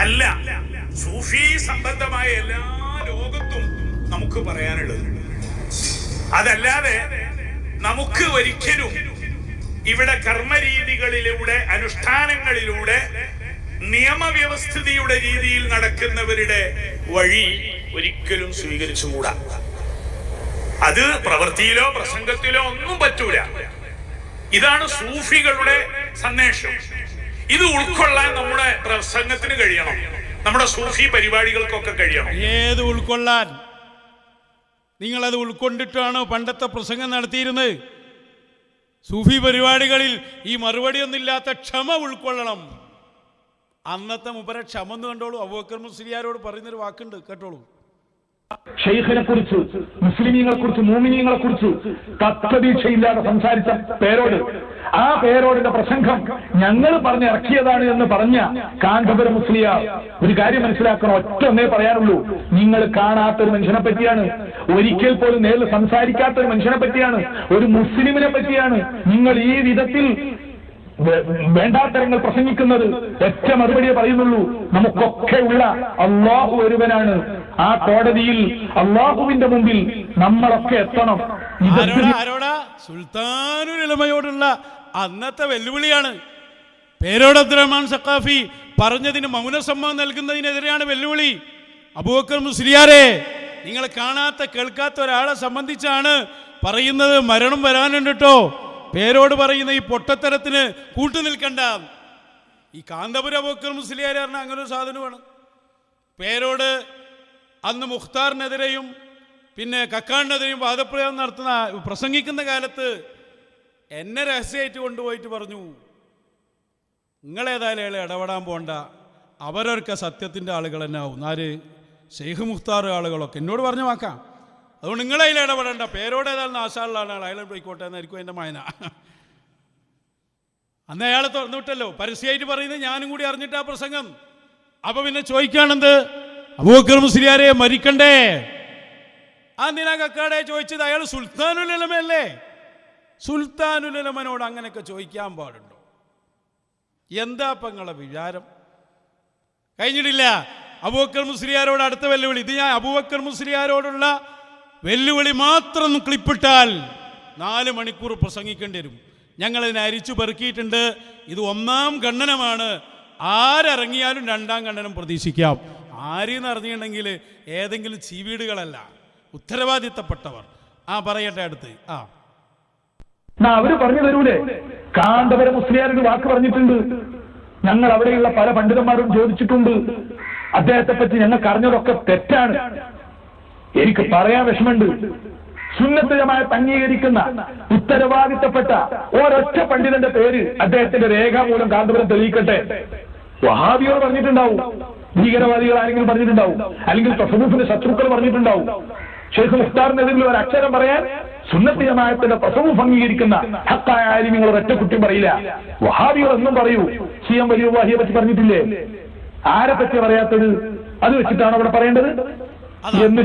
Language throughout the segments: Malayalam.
അല്ല സൂഫി സംബന്ധമായ എല്ലാ ലോകത്തും നമുക്ക് പറയാനുള്ളത്. അതല്ലാതെ നമുക്ക് ഒരിക്കലും ഇവിടെ കർമ്മരീതികളിലൂടെ അനുഷ്ഠാനങ്ങളിലൂടെ നിയമവ്യവസ്ഥിതിയുടെ രീതിയിൽ നടക്കുന്നവരുടെ വഴി ഒരിക്കലും സ്വീകരിച്ചുകൂടാ. അത് പ്രവൃത്തിയിലോ പ്രസംഗത്തിലോ ഒന്നും പറ്റൂല. ഇതാണ് സൂഫികളുടെ സന്ദേശം. ഇത് ഉൾക്കൊള്ളാൻ നമ്മുടെ പ്രസംഗത്തിന് കഴിയണം. നമ്മുടെ സൂഫി പരിപാടികൾക്കൊക്കെ കഴിയണം. ഏത് ഉൾക്കൊള്ളാൻ? നിങ്ങൾ നിങ്ങളത് ഉൾക്കൊണ്ടിട്ടാണോ പണ്ടത്തെ പ്രസംഗം നടത്തിയിരുന്നത്? സൂഫി പരിപാടികളിൽ ഈ മറുപടിയൊന്നുമില്ലാത്ത ക്ഷമ ഉൾക്കൊള്ളണം. അന്നത്തെ മുപ്പര ക്ഷമ എന്ന് കണ്ടോളൂ. അബൂബക്കർ മുസ്ലിയാരോട് പറയുന്നൊരു വാക്കുണ്ട് കേട്ടോളൂ. ഷെയ്ഖിനെ കുറിച്ച് മുസ്ലിമീങ്ങളെ കുറിച്ച് മൂമിനീങ്ങളെ കുറിച്ച് തത്വദീക്ഷയില്ലാതെ സംസാരിച്ച പേരോട് ആ പേരോടിന്റെ പ്രസംഗം ഞങ്ങൾ പറഞ്ഞിറക്കിയതാണ് എന്ന് പറഞ്ഞ കാന്തപുര മുസ്ലിയ ഒരു കാര്യം മനസ്സിലാക്കണം ഒറ്റ ഒന്നേ പറയാനുള്ളൂ. നിങ്ങൾ കാണാത്ത ഒരു മനുഷ്യനെ പറ്റിയാണ്. ഒരിക്കൽ പോലും നേരിൽ സംസാരിക്കാത്ത ഒരു മനുഷ്യനെ പറ്റിയാണ്. ഒരു മുസ്ലിമിനെ പറ്റിയാണ്. നിങ്ങൾ ഈ വിധത്തിൽ വേണ്ടാത്തരങ്ങൾ പ്രസംഗിക്കുന്നത് ഒറ്റ മറുപടിയെ പറയുന്നുള്ളൂ. നമുക്കൊക്കെയുള്ള അള്ളാഹു ഒരുവനാണ്. ആ കോടതിയിൽ അള്ളാഹുവിന്റെ മുമ്പിൽ നമ്മളൊക്കെ എത്തണം. ഇളമയോടുള്ള അന്നത്തെ വെല്ലുവിളിയാണ്. പേരോട് അബ്ദുറഹ്മാൻ സക്കാഫി പറഞ്ഞതിന് മൗനസമ്മതം നൽകുന്നതിനെതിരെയാണ് വെല്ലുവിളി. അബൂബക്കർ മുസ്ലിയാരെ നിങ്ങൾ കാണാത്ത കേൾക്കാത്ത ഒരാളെ സംബന്ധിച്ചാണ് പറയുന്നത്. മരണം വരാനുണ്ട് കേട്ടോ പേരോട് പറയുന്ന ഈ പൊട്ടത്തരത്തിന് കൂട്ടുനിൽക്കണ്ട ഈ കാന്തപുര ബോക്കർ മുസ്ലിയാർ പറഞ്ഞ അങ്ങനെ ഒരു സാധനമാണ്. പേരോട് അന്ന് മുഖ്താറിനെതിരെയും പിന്നെ കക്കാടിനെതിരെയും വാദപ്രയോഗം നടത്തുന്ന പ്രസംഗിക്കുന്ന കാലത്ത് എന്നെ രഹസ്യമായിട്ട് കൊണ്ടുപോയിട്ട് പറഞ്ഞു നിങ്ങളേതായാലും അയാളെ ഇടപെടാൻ പോണ്ട. അവരൊക്കെ സത്യത്തിന്റെ ആളുകൾ തന്നെ ആവും. ആര് ഷെയ്ഖ് മുഖ്താർ ആളുകളൊക്കെ എന്നോട് പറഞ്ഞു വാക്കാം. അതുകൊണ്ട് നിങ്ങളതിൽ ഇടപെടേണ്ട. പേരോട് ഏതായാലും നാശാളിലാണ് ആൾ. അയാൾ പോയിക്കോട്ടെ എന്നായിരിക്കും എന്റെ മായന. അന്ന് അയാൾ തുറന്നു വിട്ടല്ലോ പരസ്യമായിട്ട് പറയുന്നത് ഞാനും കൂടി അറിഞ്ഞിട്ടാ പ്രസംഗം. അപ്പൊ പിന്നെ ചോദിക്കുകയാണെന്ത് അബൂബക്കർ മുസ്ലിയാരെ മരിക്കണ്ടേ? ആ നിന കക്കാടെ ചോദിച്ചത്? അയാൾ സുൽത്താനുലമല്ലേ സുൽത്താനുലമനോട് അങ്ങനെയൊക്കെ ചോദിക്കാൻ പാടുണ്ടോ? എന്താ പങ്ങളെ വിചാരം? കഴിഞ്ഞിട്ടില്ല. അബൂബക്കർ മുസ്ലിയാരോട് അടുത്ത വെല്ലുവിളി. ഇത് ഞാൻ അബൂബക്കർ മുസ്ലിയാരോടുള്ള വെല്ലുവിളി മാത്രം ക്ലിപ്പിട്ടാൽ നാല് മണിക്കൂർ പ്രസംഗിക്കേണ്ടി വരും. ഞങ്ങളിതിനെ അരിച്ചു പെറുക്കിയിട്ടുണ്ട്. ഇത് ഒന്നാം ഖണ്ഡനമാണ് ആരിറങ്ങിയാലും രണ്ടാം ഖണ്ഡനം പ്രതീക്ഷിക്കാം. ആരെന്ന് അറിഞ്ഞിട്ടുണ്ടെങ്കിൽ ഏതെങ്കിലും ചീവീടുകളല്ല. ഉത്തരവാദിത്തപ്പെട്ടവർ. ആ പറയട്ടെ അടുത്ത്. ആ. അവർ പറഞ്ഞു തരൂലേ? കാന്തപുര മുസ്ലിയാർ ഒരു വാക്ക് പറഞ്ഞിട്ടുണ്ട്. ഞങ്ങൾ അവിടെയുള്ള പല പണ്ഡിതന്മാരും ചോദിച്ചിട്ടുണ്ട്. അദ്ദേഹത്തെ പറ്റി ഞങ്ങൾക്ക് അറിഞ്ഞതൊക്കെ തെറ്റാണ്. എനിക്ക് പറയാൻ വിഷമുണ്ട് സുന്നത്ത് ജമാഅത്ത് അംഗീകരിക്കുന്ന ഉത്തരവാദിത്തപ്പെട്ട ഒരൊറ്റ പണ്ഡിതന്റെ പേര് അദ്ദേഹത്തിന്റെ രേഖാമൂലം കാന്തപുരം തെളിയിക്കട്ടെ. വഹാബിയോ പറഞ്ഞിട്ടുണ്ടാവും. ഭീകരവാദികൾ ആരെങ്കിലും പറഞ്ഞിട്ടുണ്ടാവും. അല്ലെങ്കിൽ തസവൂഫിന്റെ ശത്രുക്കൾ പറഞ്ഞിട്ടുണ്ടാവും. ഷെയ്ഖ് മുഖ്താറിനെതിരിൽ ഒരു അക്ഷരം പറയാൻ സുന്നത്ത് ജമാഅത്തിന്റെ തസവൂഫ് അംഗീകരിക്കുന്ന ആരും ആലിമ്യങ്ങൾ ഒരൊറ്റ കുട്ടി പറയില്ല. വഹാബികൾ എന്നും പറയൂ. സി എം വലിയ വാഹിയെ പറ്റി പറഞ്ഞിട്ടില്ലേ? ആരെ പറ്റി പറയാത്തത്? അത് വെച്ചിട്ടാണ് അവിടെ പറയേണ്ടത്. എന്ന്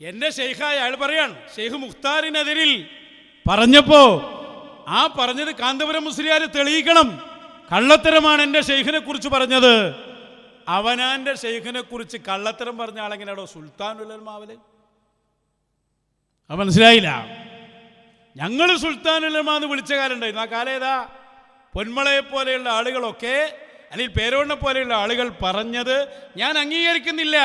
എന്റെ ഷെയ്ഖായ അയാൾ പറയാണ് ഷെയ്ഖ് മുഖ്താറിനെതിരിൽ പറഞ്ഞപ്പോ ആ പറഞ്ഞത് കാന്തപുരം മുസ്ലിയാർ തെളിയിക്കണം. കള്ളത്തരമാണ് എന്റെ ഷെയ്ഖിനെ കുറിച്ച് പറഞ്ഞത്. അവനാന്റെ ഷെയ്ഖിനെ കുറിച്ച് കള്ളത്തരം പറഞ്ഞ ആളെങ്ങനെയാണോ സുൽത്താൻ ഉലമാവൽ അത് മനസ്സിലായില്ല. ഞങ്ങൾ സുൽത്താൻ ഉലമ എന്ന് വിളിച്ച കാലുണ്ടായിരുന്നു ആ കാലം ഏതാ? പൊന്മളയെ പോലെയുള്ള ആളുകളൊക്കെ അല്ലെങ്കിൽ പേരോണ്ണെ പോലെയുള്ള ആളുകൾ പറഞ്ഞത് ഞാൻ അംഗീകരിക്കുന്നില്ല.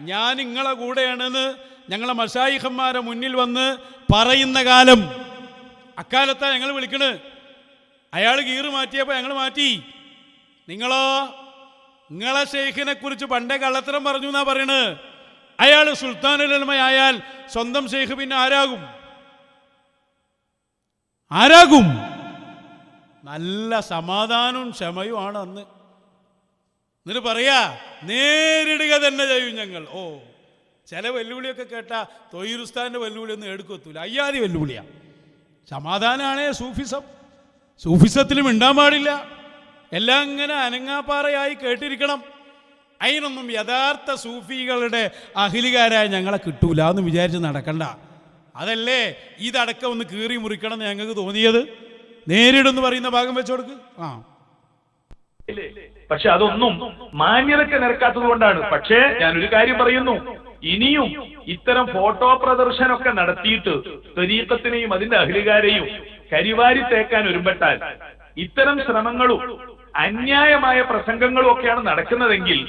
ഞാൻ നിങ്ങളെ കൂടെയാണെന്ന് ഞങ്ങളെ മഷായിഹന്മാരെ മുന്നിൽ വന്ന് പറയുന്ന കാലം. അക്കാലത്താ ഞങ്ങൾ വിളിക്കണ്. അയാൾ ഗീറ് മാറ്റിയപ്പോൾ ഞങ്ങൾ മാറ്റി. നിങ്ങളോ നിങ്ങളെ ഷെയ്ഖിനെ കുറിച്ച് പണ്ടേ കള്ളത്തരം പറഞ്ഞു എന്നാ പറയണത് അയാൾ സുൽത്താനുലമയായാൽ സ്വന്തം ഷെയ്ഖ് പിന്നെ ആരാകും? ആരാകും? നല്ല സമാധാനവും ക്ഷമയുമാണ് അന്ന്. എന്നിട്ട് പറയാ നേരിടുക തന്നെ ചെയ്യും ഞങ്ങൾ. ഓ ചില വെല്ലുവിളിയൊക്കെ കേട്ട തൊയ്യുറുസ്ഥാന്റെ വെല്ലുവിളി ഒന്നും എടുക്കത്തൂല. അയ്യാതി വെല്ലുവിളിയാ. സമാധാനമാണേ സൂഫിസം. സൂഫിസത്തിലും മിണ്ടാൻ പാടില്ല. എല്ലാം ഇങ്ങനെ അനങ്ങാപ്പാറയായി കേട്ടിരിക്കണം. അതിനൊന്നും യഥാർത്ഥ സൂഫികളുടെ അഹിലികാരായ ഞങ്ങളെ കിട്ടൂല എന്ന് വിചാരിച്ച് നടക്കണ്ട. അതല്ലേ ഇതടക്കം ഒന്ന് കീറി മുറിക്കണം എന്ന് ഞങ്ങൾക്ക് തോന്നിയത്? നേരിടുന്ന് പറയുന്ന ഭാഗം വെച്ചോടുക്ക് ആ? പക്ഷെ അതൊന്നും മാന്യതയ്ക്ക് നിരക്കാത്തത് കൊണ്ടാണ്. പക്ഷേ ഞാനൊരു കാര്യം പറയുന്നു. ഇനിയും ഇത്തരം ഫോട്ടോ പ്രദർശനമൊക്കെ നടത്തിയിട്ട് ത്വരീക്കത്തിനെയും അതിന്റെ അഹ്ലികാരെയും കരിവാരി തേക്കാൻ ഒരുമ്പെട്ടാൽ ഇത്തരം ശ്രമങ്ങളും അന്യായമായ പ്രസംഗങ്ങളും ഒക്കെയാണ് നടക്കുന്നതെങ്കിൽ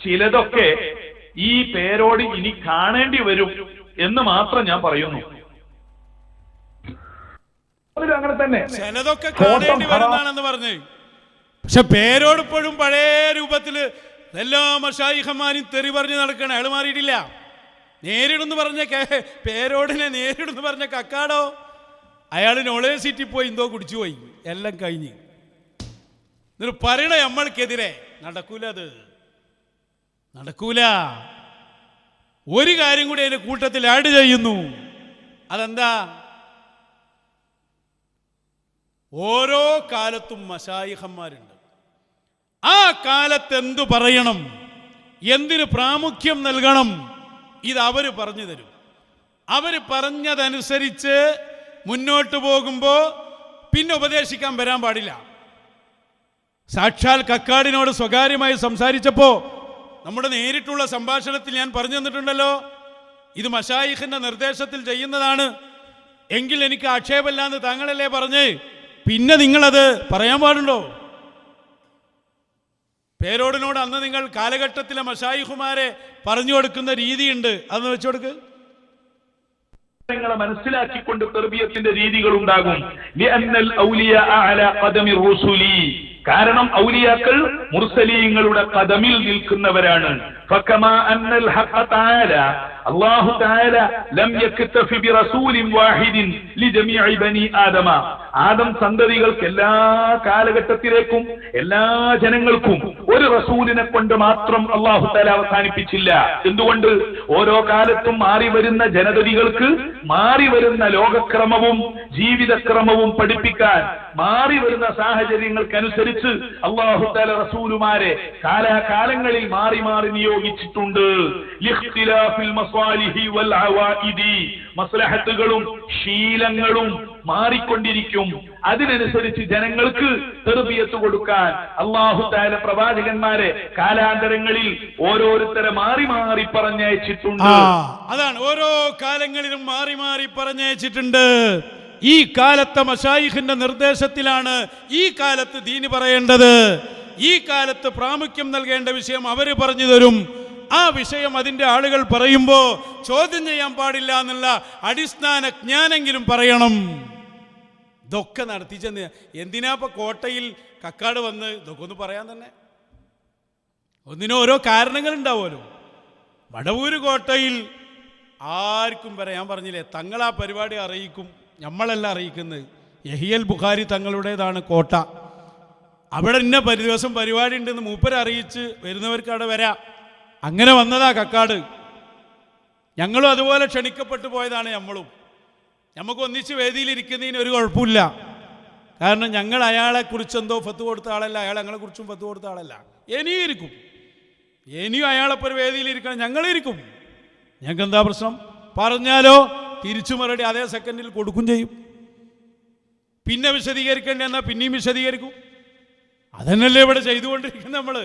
ചിലതൊക്കെ ഈ പേരോട് ഇനി കാണേണ്ടി വരും എന്ന് മാത്രം ഞാൻ പറയുന്നു. അങ്ങനെ തന്നെ. പക്ഷെ പേരോട് ഇപ്പോഴും പഴയ രൂപത്തിൽ എല്ലാ മഷായിഹന്മാരും തെറി പറഞ്ഞ് നടക്കണം. അയാൾ മാറിയിട്ടില്ല. നേരിടുന്ന് പറഞ്ഞ പേരോടിനെ നേരിടുന്ന് പറഞ്ഞ കക്കാടോ? അയാൾ നോളേജ് സിറ്റി പോയി എന്തോ കുടിച്ചു പോയി. എല്ലാം കഴിഞ്ഞ്. എന്നിട്ട് പറയണ നമ്മൾക്കെതിരെ നടക്കൂല അത്. നടക്കൂല. ഒരു കാര്യം കൂടി അതിന്റെ കൂട്ടത്തിൽ ആഡ് ചെയ്യുന്നു. അതെന്താ? ഓരോ കാലത്തും മശായിഹന്മാരുണ്ട് ആ കാലത്ത് എന്തു പറയണം? എന്തിനു പ്രാമുഖ്യം നൽകണം? ഇത് അവർ പറഞ്ഞു തരും. അവർ പറഞ്ഞതനുസരിച്ച് മുന്നോട്ട് പോകുമ്പോൾ പിന്നെ ഉപദേശിക്കാൻ വരാൻ പാടില്ല. സാക്ഷാൽ കക്കാടിനോട് സ്വകാര്യമായി സംസാരിച്ചപ്പോൾ നമ്മുടെ നേരിട്ടുള്ള സംഭാഷണത്തിൽ ഞാൻ പറഞ്ഞു തന്നിട്ടുണ്ടല്ലോ. ഇത് മഷായിഖിന്റെ നിർദ്ദേശത്തിൽ ചെയ്യുന്നതാണ്. എങ്കിൽ എനിക്ക് ആക്ഷേപമില്ലാന്ന് താങ്കളല്ലേ പറഞ്ഞ്? പിന്നെ നിങ്ങളത് പറയാൻ പാടുണ്ടോ? പേരോടിനോട് അന്ന് നിങ്ങൾ കാലഘട്ടത്തിലെ മഷായിഹുമാരെ പറഞ്ഞു കൊടുക്കുന്ന രീതിയുണ്ട്. അതൊന്ന് വെച്ചു കൊടുക്കുക മനസ്സിലാക്കിക്കൊണ്ട് തെർബിയത്തിന്റെ രീതികൾ ഉണ്ടാകും. കാരണം ഔലിയാക്കൾ മുർസലീങ്ങളുടെ കഥമിൽ നിൽക്കുന്നവരാണ്. ആദമ. ആദം സന്തതികൾക്ക് എല്ലാ കാലഘട്ടത്തിലേക്കും എല്ലാ ജനങ്ങൾക്കും ഒരു റസൂലിനെ കൊണ്ട് മാത്രം അള്ളാഹു താല അവസാനിപ്പിച്ചില്ല. എന്തുകൊണ്ട്? ഓരോ കാലത്തും മാറി വരുന്ന ജനതതികൾക്ക് മാറി വരുന്ന ലോകക്രമവും ജീവിതക്രമവും പഠിപ്പിക്കാൻ മാറി വരുന്ന സാഹചര്യങ്ങൾക്കനുസരിച്ച് അള്ളാഹു താല റസൂൽ റസൂലുമാരെ കാലാകാലങ്ങളിൽ മാറി മാറി നിയോഗിച്ചിട്ടുണ്ട്. മസ്ലഹത്തുകളും ശീലങ്ങളും മാറിക്കൊണ്ടിരിക്കും. അതിനനുസരിച്ച് ജനങ്ങൾക്ക് തെറുപിയത്ത് കൊടുക്കാൻ അള്ളാഹു താല പ്രവാചകന്മാരെ കാലാന്തരങ്ങളിൽ ഓരോരുത്തരെ മാറി മാറി പറഞ്ഞയച്ചിട്ടുണ്ട്. അതാണ്. ഓരോ കാലങ്ങളിലും മാറി മാറി പറഞ്ഞയച്ചിട്ടുണ്ട്. ഈ കാലത്തെ മഷായിഖിന്റെ നിർദ്ദേശത്തിലാണ് ഈ കാലത്ത് ദീനി പറയേണ്ടത്. ഈ കാലത്ത് പ്രാമുഖ്യം നൽകേണ്ട വിഷയം അവർ പറഞ്ഞു തരും. ആ വിഷയം അതിന്റെ ആളുകൾ പറയുമ്പോൾ ചോദ്യം ചെയ്യാൻ പാടില്ല എന്നുള്ള അടിസ്ഥാന ജ്ഞാനെങ്കിലും പറയണം. ഇതൊക്കെ നടത്തിച്ചെന്ന് എന്തിനാ ഇപ്പൊ കോട്ടയിൽ കക്കാട് വന്ന് ഇതൊക്കെ ഒന്ന് പറയാൻ തന്നെ? ഒന്നിനും ഓരോ കാരണങ്ങൾ ഉണ്ടാവുമല്ലോ. വടവൂര് കോട്ടയിൽ ആർക്കും വരെ ഞാൻ പറഞ്ഞില്ലേ തങ്ങൾ ആ പരിപാടി അറിയിക്കും നമ്മളല്ല അറിയിക്കുന്നത്. യഹിയൽ ബുഖാരി തങ്ങളുടേതാണ് കോട്ട. അവിടെ ഇന്ന ദിവസം പരിപാടി ഉണ്ടെന്ന് മൂപ്പരെ അറിയിച്ച് വരുന്നവർക്ക് അവിടെ വരാം. അങ്ങനെ വന്നതാ കക്കാട്. ഞങ്ങളും അതുപോലെ ക്ഷണിക്കപ്പെട്ടു പോയതാണ് നമ്മളും. നമുക്ക് ഒന്നിച്ച് വേദിയിലിരിക്കുന്നതിന് ഒരു കുഴപ്പമില്ല. കാരണം ഞങ്ങൾ അയാളെ കുറിച്ച് എന്തോ ഫത്ത് കൊടുത്ത ആളല്ല അയാൾ ഞങ്ങളെക്കുറിച്ചും ഫത്ത് കൊടുത്ത ആളല്ല. ഇനിയും ഇരിക്കും. ഇനിയും അയാളൊപ്പം ഒരു വേദിയിലിരിക്കണം ഞങ്ങളിരിക്കും ഞങ്ങൾക്ക് എന്താ പ്രശ്നം? പറഞ്ഞാലോ തിരിച്ചു മറുപടി അതേ സെക്കൻഡിൽ കൊടുക്കും ചെയ്യും. പിന്നെ വിശദീകരിക്കേണ്ടി എന്നാൽ പിന്നെയും വിശദീകരിക്കും. അതന്നെയല്ലേ ഇവിടെ ചെയ്തുകൊണ്ടിരിക്കുന്നത് നമ്മൾ